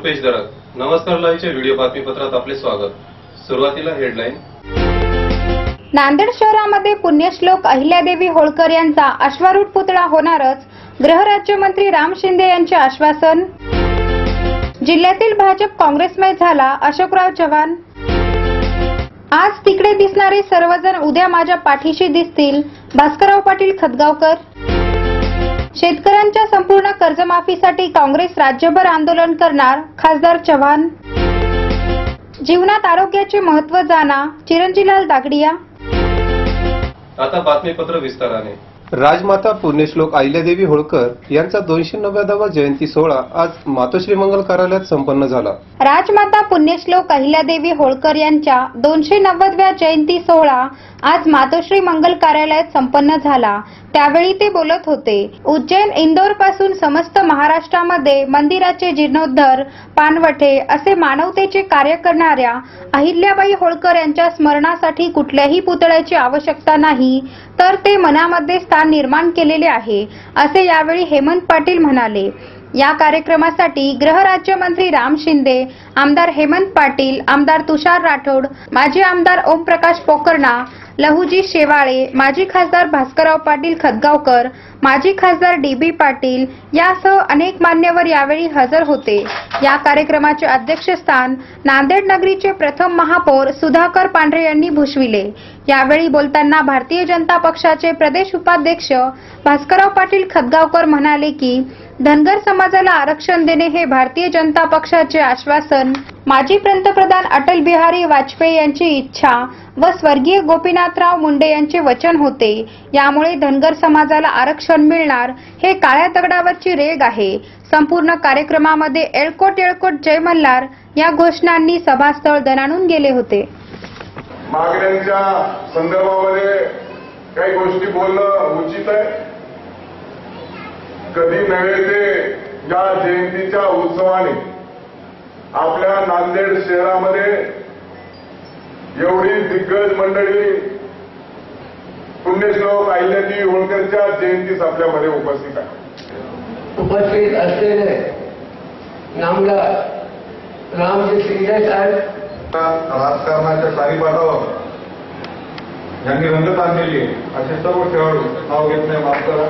रुपेश दरक नमस्कार लाईव्हच्या व्हिडिओ बातमीपत्रात आपले स्वागत. सुरुवातीला हेडलाईन. नांदेड शहरामध्ये पुण्यश्लोक अहिल्यादेवी होळकर यांचा अश्वारूढ पुतळा होणारच गृहराज्यमंत्री राम शिंदे यांचे आश्वासन. जिल्ह्यातील भाजप काँग्रेसमय झाला अशोकराव चव्हाण. आज तिकडे दिसणारे सर्वजण उद्या माझ्या पाठीशी दिसतील भास्करराव पाटील खतगावकर शेतकऱ्यांच्या संपूर्ण कर्जमाफीसाठी काँग्रेस राज्यभर आंदोलन करणार खासदार चव्हाण. जीवनात आरोग्याचे महत्त्व जाणा चिरंजीलाल दागडिया. आता बातमीपत्र विस्ताराने. राजमाता पुण्यश्लोक अहिल्यादेवी होळकर यांचा दोनशे नव्याण्णवा जयंती सोहळा आज मातोश्री मंगल कार्यालयात संपन्न झाला. राजमाता पुण्यश्लोक अहिल्यादेवी होळकर यांच्या दोनशे नव्वदव्या जयंती सोहळा आज मातोश्री मंगल कार्यालयात संपन्न झाला. त्यावेळी ते बोलत होते उज्जैन इंदोरपासून समस्त महाराष्ट्रामध्ये मंदिराचे जीर्णोद्धार पानवठे असे मानवतेचे कार्य करणाऱ्या अहिल्याबाई होळकर यांच्या स्मरणासाठी कुठल्याही पुतळ्याची आवश्यकता नाही तर ते मनामध्ये स्थान निर्माण केलेले आहे असे यावेळी हेमंत पाटील म्हणाले. या कार्यक्रमासाठी गृहराज्यमंत्री राम शिंदे आमदार हेमंत पाटील आमदार तुषार राठोड माजी आमदार ओमप्रकाश पोकर्णा लहुजी शेवाळे माजी खासदार भास्करराव पाटील खतगावकर माजी खासदार डी बी पाटील यासह अनेक मान्यवर यावेळी हजर होते. या कार्यक्रमाचे अध्यक्षस्थान नांदेड नगरीचे प्रथम महापौर सुधाकर पांढरे यांनी भूषविले. यावेळी बोलताना भारतीय जनता पक्षाचे प्रदेश उपाध्यक्ष भास्करराव पाटील खतगावकर म्हणाले की धनगर समाजाला आरक्षण देणे हे भारतीय जनता पक्षाचे आश्वासन. माजी पंतप्रधान अटल बिहारी वाजपेयी यांची इच्छा व स्वर्गीय गोपीनाथराव मुंडे यांचे वचन होते. यामुळे धनगर समाजाला आरक्षण मिळणार हे काळ्या दगडावरची रेग आहे. संपूर्ण कार्यक्रमामध्ये एळकोट एळकोट जय मल्हार या घोषणांनी सभास्थळ दणाणून गेले होते. मागण्यांच्या संदर्भामध्ये काही गोष्टी बोलणं उचित आहे. कधी नव्हे ते या जयंतीच्या उत्सवाने. आपल्या नांदेड शहरामध्ये एवढी दिग्गज मंडळी पुण्यश्लोक अहिल्यादेवी होळकरच्या जयंतीस आपल्यामध्ये उपस्थित आहे उपस्थित असलेले नामदार रामजी शिंदे साहेब. राजकारणाच्या सारीपाठावर यांनी रंगत आणलेली असे सर्व खेळाडू नाव घेत नाही माफ करा.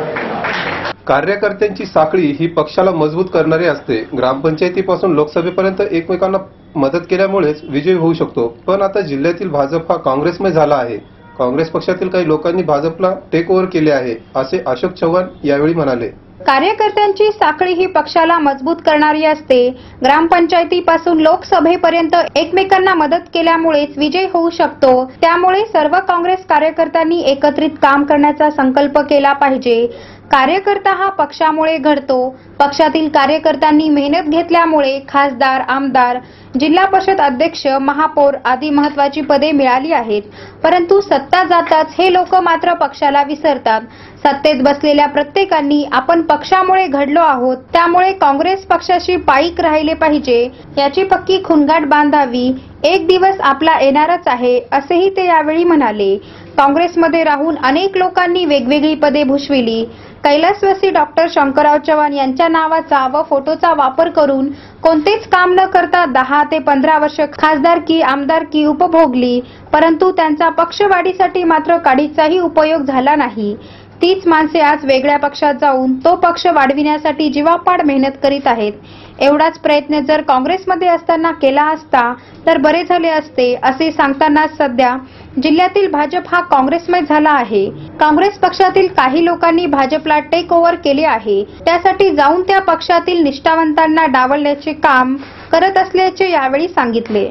कार्यकर्त्यांची साखळी ही पक्षाला मजबूत करणारी असते. ग्रामपंचायतीपासून लोकसभेपर्यंत एकमेकांना मदत केल्यामुळेच विजय होऊ शकतो. पण आता जिल्ह्यातील भाजप हा काँग्रेसमय झाला आहे. काँग्रेस पक्षातील काही लोकांनी भाजपला टेक ओव्हर केले आहे असे अशोक चव्हाण यावेळी म्हणाले. कार्यकर्त्यांची साखळी ही पक्षाला मजबूत करणारी असते. ग्रामपंचायतीपासून लोकसभेपर्यंत एकमेकांना मदत केल्यामुळेच विजय होऊ शकतो. त्यामुळे सर्व काँग्रेस कार्यकर्त्यांनी एकत्रित काम करण्याचा संकल्प केला पाहिजे. कार्यकर्ता हा पक्षामुळे घडतो. पक्षातील कार्यकर्त्यांनी मेहनत घेतल्यामुळे खासदार आमदार जिल्हा परिषद अध्यक्ष महापौर आदी महत्वाची पदे मिळाली आहेत. परंतु सत्ता जाताच हे लोक मात्र पक्षाला विसरतात. सत्तेत बसलेल्या प्रत्येकांनी आपण पक्षामुळे घडलो आहोत त्यामुळे काँग्रेस पक्षाशी पाईक राहिले पाहिजे. याची पक्की खुणगाट बांधावी. एक दिवस आपला येणारच आहे असेही ते यावेळी म्हणाले. काँग्रेसमध्ये राहून अनेक लोकांनी वेगवेगळी पदे भूषविली. कैलासवासी डॉक्टर शंकरराव चव्हाण यांच्या नावाचा व फोटोचा वापर करून कोणतेच काम न करता दहा ते पंधरा वर्ष खासदारकी आमदारकी उपभोगली परंतु त्यांचा पक्षवाढीसाठी मात्र काडीचाही उपयोग झाला नाही. तीच माणसे आज वेगळ्या पक्षात जाऊन तो पक्ष वाढविण्यासाठी जीवापाड मेहनत करीत आहेत. एवढाच प्रयत्न जर काँग्रेसमध्ये असताना केला असता तर बरे झाले असते असे सांगताना सध्या जिल्ह्यातील भाजप हा काँग्रेसमय झाला आहे. काँग्रेस पक्षातील काही लोकांनी भाजपला टेक ओव्हर केले आहे. त्यासाठी जाऊन त्या पक्षातील निष्ठावंतांना डावलण्याचे काम करत असल्याचे यावेळी सांगितले.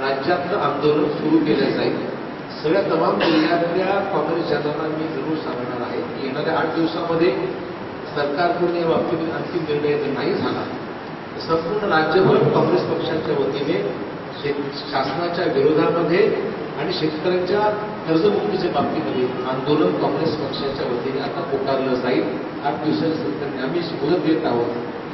राज्यातलं आंदोलन सुरू केलं जाईल सगळ्या तमाम जिल्ह्यातल्या काँग्रेस मी जरूर सांगणार आहे. येणाऱ्या आठ दिवसामध्ये सरकारकडून या बाबतीत अंतिम निर्णय जर नाही झाला तर संपूर्ण राज्यभर काँग्रेस पक्षाच्या वतीने शेत शासनाच्या विरोधामध्ये आणि शेतकऱ्यांच्या कर्जमुक्तीच्या बाबतीमध्ये आंदोलन काँग्रेस पक्षाच्या वतीने आता पुकारलं जाईल. आठ दिवसाच्या आम्ही मुदत देत आहोत.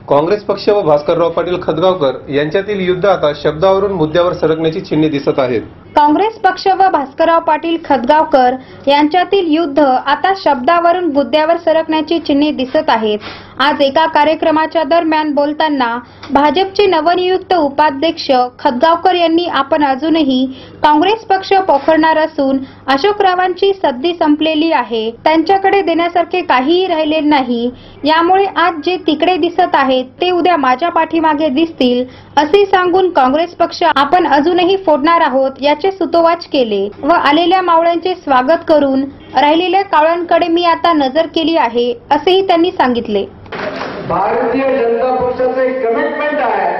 काँग्रेस पक्ष व भास्करराव पाटील खतगावकर यांच्यातील युद्ध आता शब्दावरून मुद्द्यावर सरकण्याची चिन्हे दिसत आहेत. काँग्रेस पक्ष व भास्करराव पाटील खदगावकर यांच्यातील युद्ध आता शब्दावरून बुद्ध्यावर सरकण्याची चिन्हे दिसत आहेत. आज एका कार्यक्रमाच्या दरम्यान बोलताना भाजपचे नवनियुक्त उपाध्यक्ष खदगावकर यांनी आपण अजूनही काँग्रेस पक्ष पोखरणार असून अशोकरावांची सद्दी संपलेली आहे. त्यांच्याकडे देण्यासारखे काहीही राहिले नाही. यामुळे आज जे तिकडे दिसत आहेत ते उद्या माझ्या पाठीमागे दिसतील असे सांगून काँग्रेस पक्ष आपण अजूनही फोडणार आहोत याचे सुतोवाच केले व आलेल्या मावळ्यांचे स्वागत करून राहिलेल्या कावळ्यांकडे मी आता नजर केली आहे असेही त्यांनी सांगितले. भारतीय जनता पक्षाचं एक कमिटमेंट आहे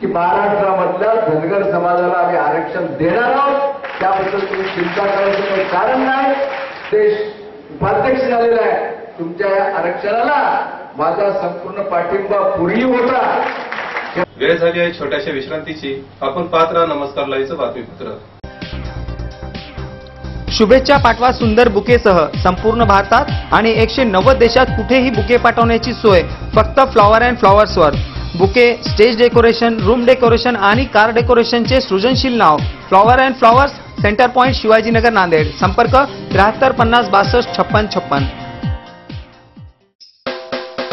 की महाराष्ट्रामधल्या धनगर समाजाला आम्ही आरक्षण देणार आहोत. त्याबद्दल तुम्ही चिंता करायचं काही कारण नाही. ते उपाध्यक्ष झालेला आहे. तुमच्या या आरक्षणाला माझा संपूर्ण पाठिंबा पूर्वी होता. वेळ झाली आहे छोट्याशा विश्रांतीची. आपण पाहत राहा नमस्कार लाईचं बातमीपत्र. शुभेच्छा पाठवा सुंदर बुकेसह. संपूर्ण भारतात आणि एकशे नव्वद देशात कुठेही बुके पाठवण्याची सोय. फक्त flower and फ्लॉवर्सवर. Bouquet stage decoration room decoration आणि कार डेकोरेशनचे सृजनशील नाव. Flower and flowers centre point Shivajinagar Nanded. संपर्क त्र्याहत्तर पन्नास बासष्ट छप्पन छप्पन.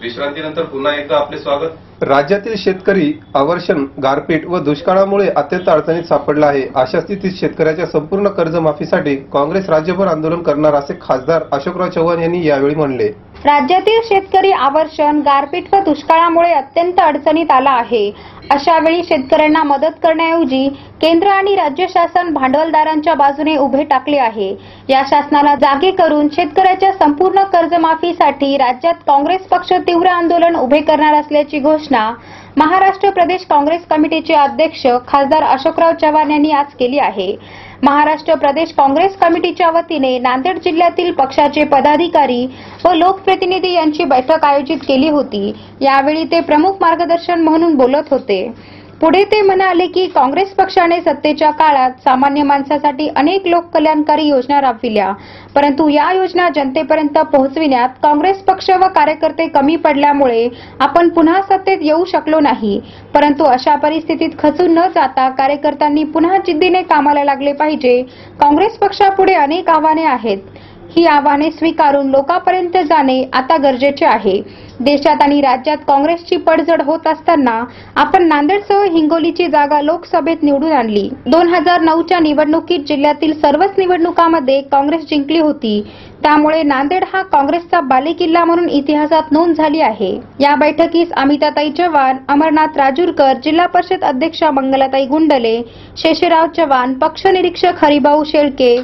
विश्रांतीनंतर पुन्हा एकदा आपले स्वागत. राज्यातील शेतकरी आवर्षण गारपीट व दुष्काळामुळे अत्यंत अडचणीत सापडला आहे. अशा स्थितीत शेतकऱ्याच्या संपूर्ण कर्जमाफीसाठी काँग्रेस राज्यभर आंदोलन करणार असे खासदार अशोकराव चव्हाण यांनी यावेळी म्हणले. राज्यातील शेतकरी आवर्षण गारपीट व दुष्काळामुळे अत्यंत अडचणीत आला आहे. अशा वेळी शेतकऱ्यांना मदत करण्याऐवजी केंद्र आणि राज्य शासन भांडवलदारांच्या बाजूने उभे टाकले आहे. या शासनाला जागे करून शेतकऱ्याच्या संपूर्ण कर्जमाफीसाठी राज्यात काँग्रेस पक्ष तीव्र आंदोलन उभे करणार असल्याची घोषणा महाराष्ट्र प्रदेश काँग्रेस कमिटीचे अध्यक्ष खासदार अशोकराव चव्हाण यांनी आज केली आहे. महाराष्ट्र प्रदेश काँग्रेस कमिटीच्या वतीने नांदेड जिल्ह्यातील पक्षाचे पदाधिकारी व लोकप्रतिनिधी यांची बैठक आयोजित केली होती. यावेळी ते प्रमुख मार्गदर्शन म्हणून बोलत होते. पुढे ते म्हणाले की काँग्रेस पक्षाने सत्तेच्या काळात सामान्य माणसासाठी अनेक लोककल्याणकारी योजना राबविल्या. परंतु या योजना जनतेपर्यंत पोहोचविण्यात काँग्रेस पक्ष व कार्यकर्ते कमी पडल्यामुळे आपण पुन्हा सत्तेत येऊ शकलो नाही. परंतु अशा परिस्थितीत खचून न जाता कार्यकर्त्यांनी पुन्हा जिद्दीने कामाला लागले पाहिजे. काँग्रेस पक्षापुढे अनेक आव्हाने आहेत. ही आव्हाने स्वीकारून लोकांपर्यंत जाणे आता गरजेचे आहे. देशात आणि राज्यात काँग्रेसची पडझड होत असताना आपण नांदेडसह हिंगोलीची जागा लोकसभेत निवडून आणली. दोन हजार नऊच्या निवडणुकीत जिल्ह्यातील सर्वच निवडणुकांमध्ये काँग्रेस जिंकली होती. त्यामुळे नांदेड हा काँग्रेसचा बालेकिल्ला म्हणून इतिहासात नोंद झाली आहे. या बैठकीस अमिताताई चव्हाण अमरनाथ राजूरकर जिल्हा परिषद अध्यक्षा मंगलाताई गुंडले शेषराव चव्हाण पक्ष निरीक्षक हरिभाऊ शेळके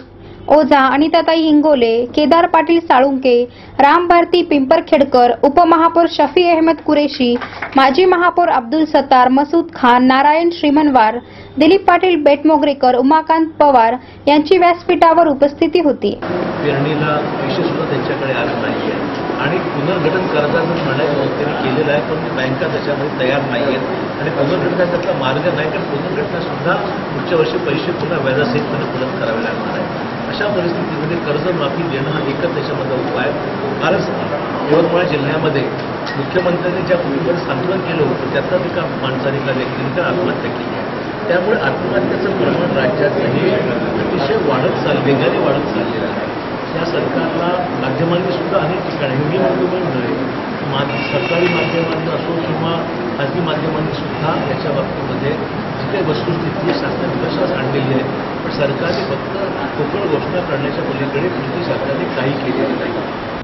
ओझा अनिताताई हिंगोले केदार पाटील साळुंके रामभारती पिंपरखेडकर उपमहापौर शफी अहमद कुरेशी माजी महापौर अब्दुल सत्तार मसूद खान नारायण श्रीमनवार दिलीप पाटील बेटमोगरेकर उमाकांत पवार यांची व्यासपीठावर उपस्थिती होती. पेरणीला त्यांच्याकडे आले नाही आणि पुनर्घटन करायचं म्हणायचं त्यांनी केलेलं आहे पण बँका त्याच्यामध्ये तयार नाही आहेत आणि पुनर्गठनाचा मार्ग नाही कारण पुनर्गठनात सुद्धा पुढच्या वर्षी पैसे पुन्हा व्याजासहितपणे परत करावे लागणार आहे. अशा परिस्थितीमध्ये कर्जमाफी देणं हा एकच त्याच्यामधला उपाय. फारच यवतमाळ जिल्ह्यामध्ये मुख्यमंत्र्यांनी ज्या भूमीवर सांत्वन केलं होतं त्यातच एका माणसाने एका व्यक्तीने तर आत्महत्या केली आहे. त्यामुळे आत्महत्याचं प्रमाण राज्यात हे अतिशय वाढत चाल वेगाने वाढत चाललेलं आहे. या सरकारला माध्यमांनी सुद्धा अनेक ठिकाणी हिंदी माध्यमं नव्हे मा सरकारी माध्यमांनी असो किंवा खाजगी माध्यमांनी सुद्धा याच्या बाबतीमध्ये काही वस्तुस्थिती शासनाने कशाच आणलेली आहे पण सरकारने फक्त कोकण घोषणा करण्याच्या पलीकडे कृती सरकारने काही केलेलं नाही.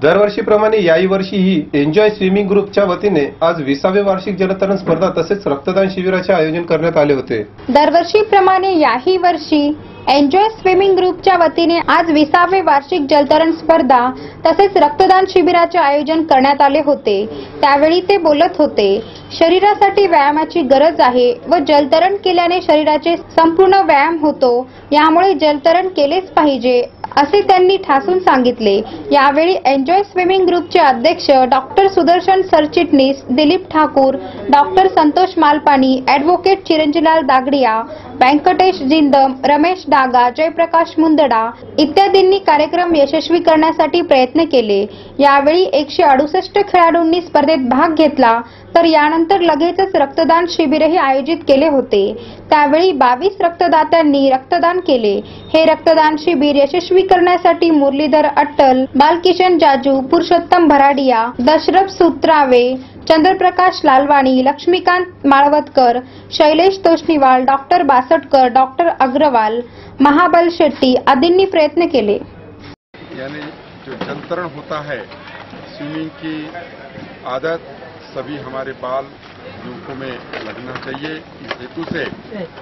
दरवर्षीप्रमाणे याही वर्षीही एन्जॉय स्विमिंग ग्रुपच्या वतीने आज विसावे वार्षिक जलतरण स्पर्धा तसेच रक्तदान शिबिराचे आयोजन करण्यात आले होते. दरवर्षीप्रमाणे याही वर्षी एन्जॉय स्विमिंग ग्रुपच्या वतीने आज विसावे वार्षिक जलतरण स्पर्धा तसेच रक्तदान शिबिराचे आयोजन करण्यात आले होते. त्यावेळी ते बोलत होते शरीरासाठी व्यायामाची गरज आहे व जलतरण केल्याने शरीराचे संपूर्ण व्यायाम होतो. यामुळे जलतरण केलेच पाहिजे असे त्यांनी ठासून सांगितले. यावेळी एन्जॉय स्विमिंग ग्रुपचे अध्यक्ष डॉक्टर सुदर्शन सरचिटणीस दिलीप ठाकूर डॉक्टर संतोष मालपानी ॲडव्होकेट चिरंजीलाल दागडिया व्यंकटेश जिंदम रमेश डागा जयप्रकाश मुंदडा इत्यादींनी कार्यक्रम यशस्वी करण्यासाठी प्रयत्न केले. यावेळी एकशे अडुसष्ट खेळाडूंनी स्पर्धेत भाग घेतला तर यानंतर लगेचच रक्तदान शिबिरही आयोजित केले होते. त्यावेळी बावीस रक्तदात्यांनी रक्तदान केले. हे रक्तदान शिबिर यशस्वी करण्यासाठी मुरलीधर अट्टल बालकिशन जाजू पुरुषोत्तम भराडिया दशरथ सुत्रावे चंद्रप्रकाश लालवाणी, लक्ष्मीकांत माळवतकर, शैलेश तोष्णीवाल, डॉक्टर बासटकर, डॉक्टर अग्रवाल, महाबल शेट्टी आदींनी प्रयत्न केले. यानी जो जंतरण होता है स्विमिंग की आदत, सभी हमारे बाल युवकों में लगना चाहिए। इस हेतु से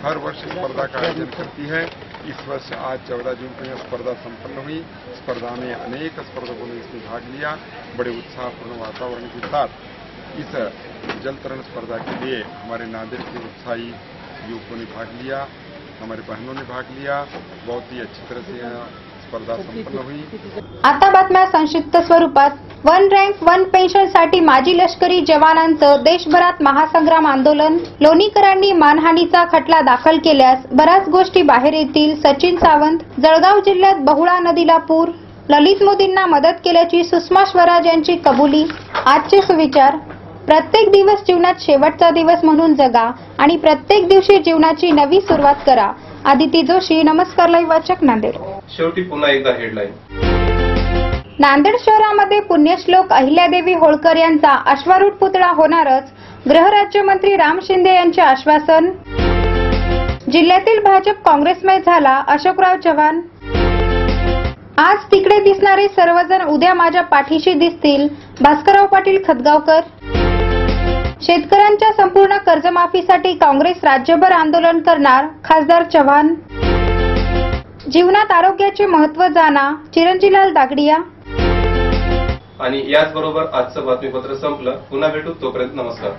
हर वर्ष स्पर्धा का आयोजन करती है। इस वर्ष आज चौदह जून को यह स्पर्धा संपन्न हुई। स्पर्धा में अनेक स्पर्धकों ने इसमें भाग लिया। बड़े उत्साहपूर्ण वातावरण के साथ इस जलतरण स्पर्धा के लिए हमारे नांदेड़ के उत्साही युवकों ने भाग लिया हमारे बहनों ने भाग लिया। बहुत ही अच्छी तरह से स्पर्धा संपन्न हुई। आता बातम्या संक्षिप्त स्वरूपात. वन रँक वन पेन्शनसाठी माजी लष्करी जवानांचं देशभरात महासंग्राम आंदोलन. लोणीकरांनी मानहानीचा खटला दाखल केल्यास बऱ्याच गोष्टी बाहेर येतील. सचिन सावंत जळगाव जिल्ह्यात बहुळा नदीला पूर. ललित मोदींना मदत केल्याची सुषमा स्वराज यांची कबुली. आजचे सुविचार. प्रत्येक दिवस जीवनात शेवटचा दिवस म्हणून जगा आणि प्रत्येक दिवशी जीवनाची नवी सुरुवात करा. आदिती जोशी नमस्कार लाईव्ह वाचक नांदेड. शेवटी पुन्हा एकदा हेडलाईन नांदेड शहरामध्ये पुण्यश्लोक अहिल्यादेवी होळकर यांचा अश्वारूढ पुतळा होणारच. गृहराज्यमंत्री राम शिंदे यांचे आश्वासन. जिल्ह्यातील भाजप काँग्रेसमय झाला अशोकराव चव्हाण. आज तिकडे दिसणारे सर्वजण उद्या माझ्या पाठीशी दिसतील. भास्करराव पाटील खतगावकर शेतकऱ्यांच्या संपूर्ण कर्जमाफीसाठी काँग्रेस राज्यभर आंदोलन करणार खासदार चव्हाण. जीवनात आरोग्याचे महत्त्व जाणा चिरंजीलाल दागडिया. आणि याचबरोबर आजचं बातमीपत्र संपलं. पुन्हा भेटू तोपर्यंत नमस्कार.